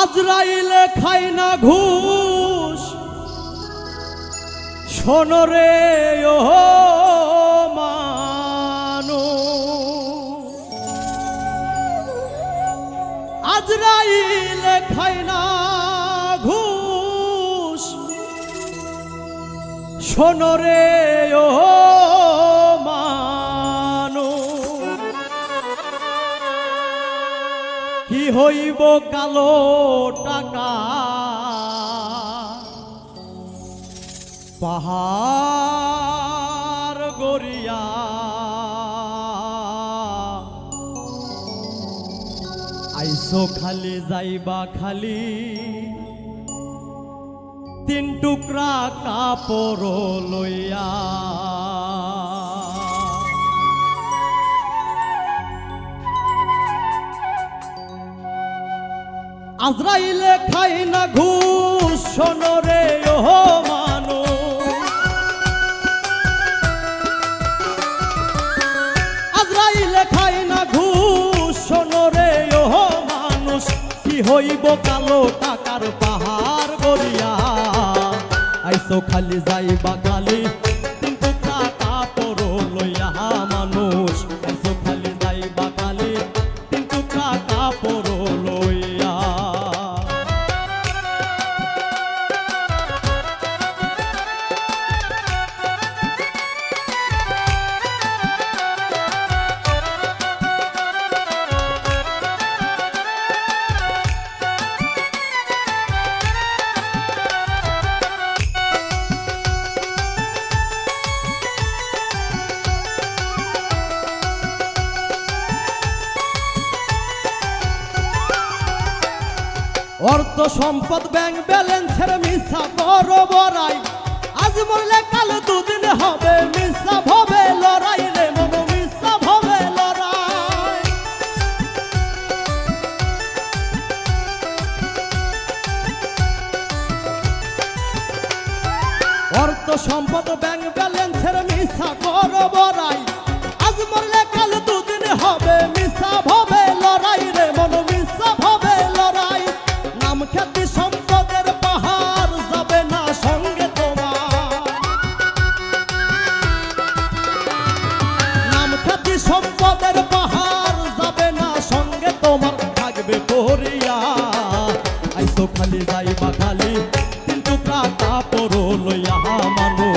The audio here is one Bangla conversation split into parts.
আজরাইলে খাই না ঘুষ। শোনরে ও মানু আজরাইলে খাই না ঘুষ। শোনরে হইব কালো টাকা। পাহাড় গড়িয়া আইসো খালি যাইবা খালি। তিন টুকরা কাপড় লইয়া আজরাইলে খাই না ঘুষ শোনরে ও মানু আজরাইলে খাই না ঘুষ শোনরে ও মানুষ। কি হইব কালো টাকার পাহাড় গড়িয়া? আইসো খালি যাইবা খালি অর্থ সম্পদ ব্যাংক ব্যালেন্সের মিথ্যা বড় বড়াই আজ মরলে কাল দুদিন হবে মিথ্যা ভবে লড়াই রে মিথ্যা ভবে লড়াই। অর্থ সম্পদ ব্যাংক ব্যালেন্সের মিথ্যা বড় বড়াই আজ মরলে কাল দুদিন হবে মিথ্যা তোমার পরিয়া আইসো খালি যাইবা খালি কিন্তু কাপড় লইয়া মানুষ।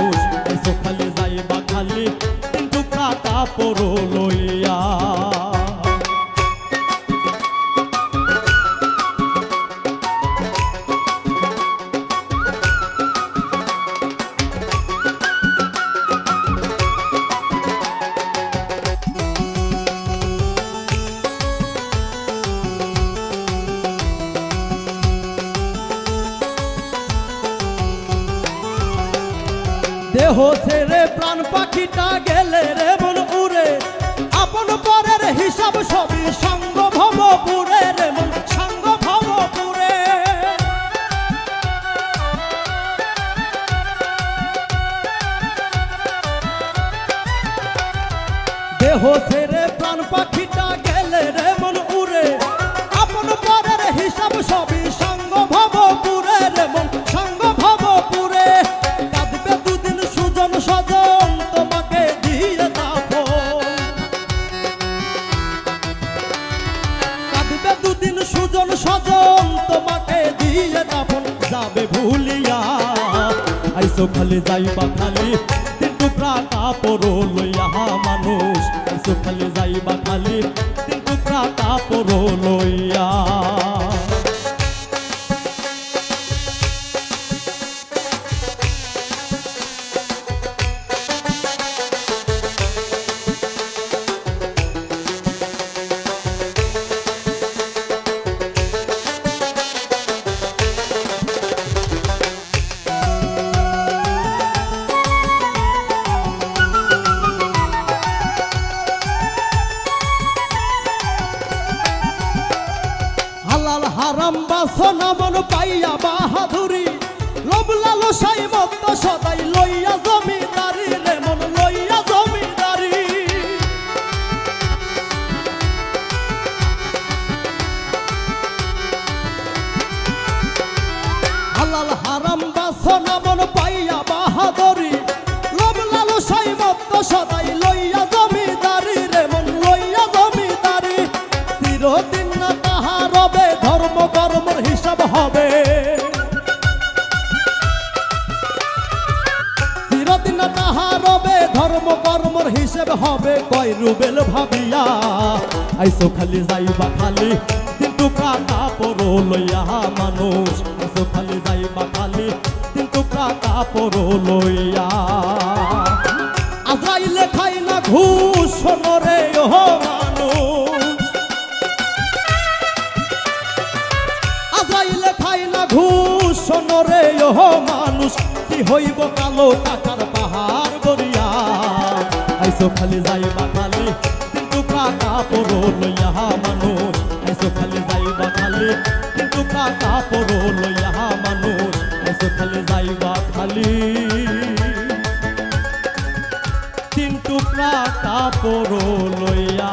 দেহ ছেড়ে প্রাণ পাখিটা গেলে রে মন উড়ে। আপন পরের হিসাব সবই সঙ্গ ভব পুরে রে মন। দিয়ে দাফন যাবে ভুলিয়া। আইসো খালি যাইবা খালি তিন টুকরা কাপড় লইয়া। মানুষ, আইসো খালি যাইবা খালি তিন টুকরা কাপড় লইয়া। হারাম বাসনা মন পাইয়া বাহাদুরি। লোভ সাই মত সদাই লইয়া জমিদারি হিসেব হবে, কয় রুবেল ভাবিয়া। আইসো খালি যাইবা খালি কিন্তু কাকা পরো লইয়া মানুষ। আইসো খালি যাইবা খালি কিন্তু কাকা পরো লইয়া। আজরাইলে খাই না ঘুষ রে ও মানুষ। আজরাইলে খাই না ঘুষ রে ও মানুষ। কি হইব কালো টাকার আইসো খালি যাই বাঙালি দুখা কাপড় লইয়া মানুষ আইসো খালি যাই বাঙালি দুখা কাপড় লইয়া মানুষ আইসো খালি যাইবা খালি তিন টুকরা কাপড় লইয়া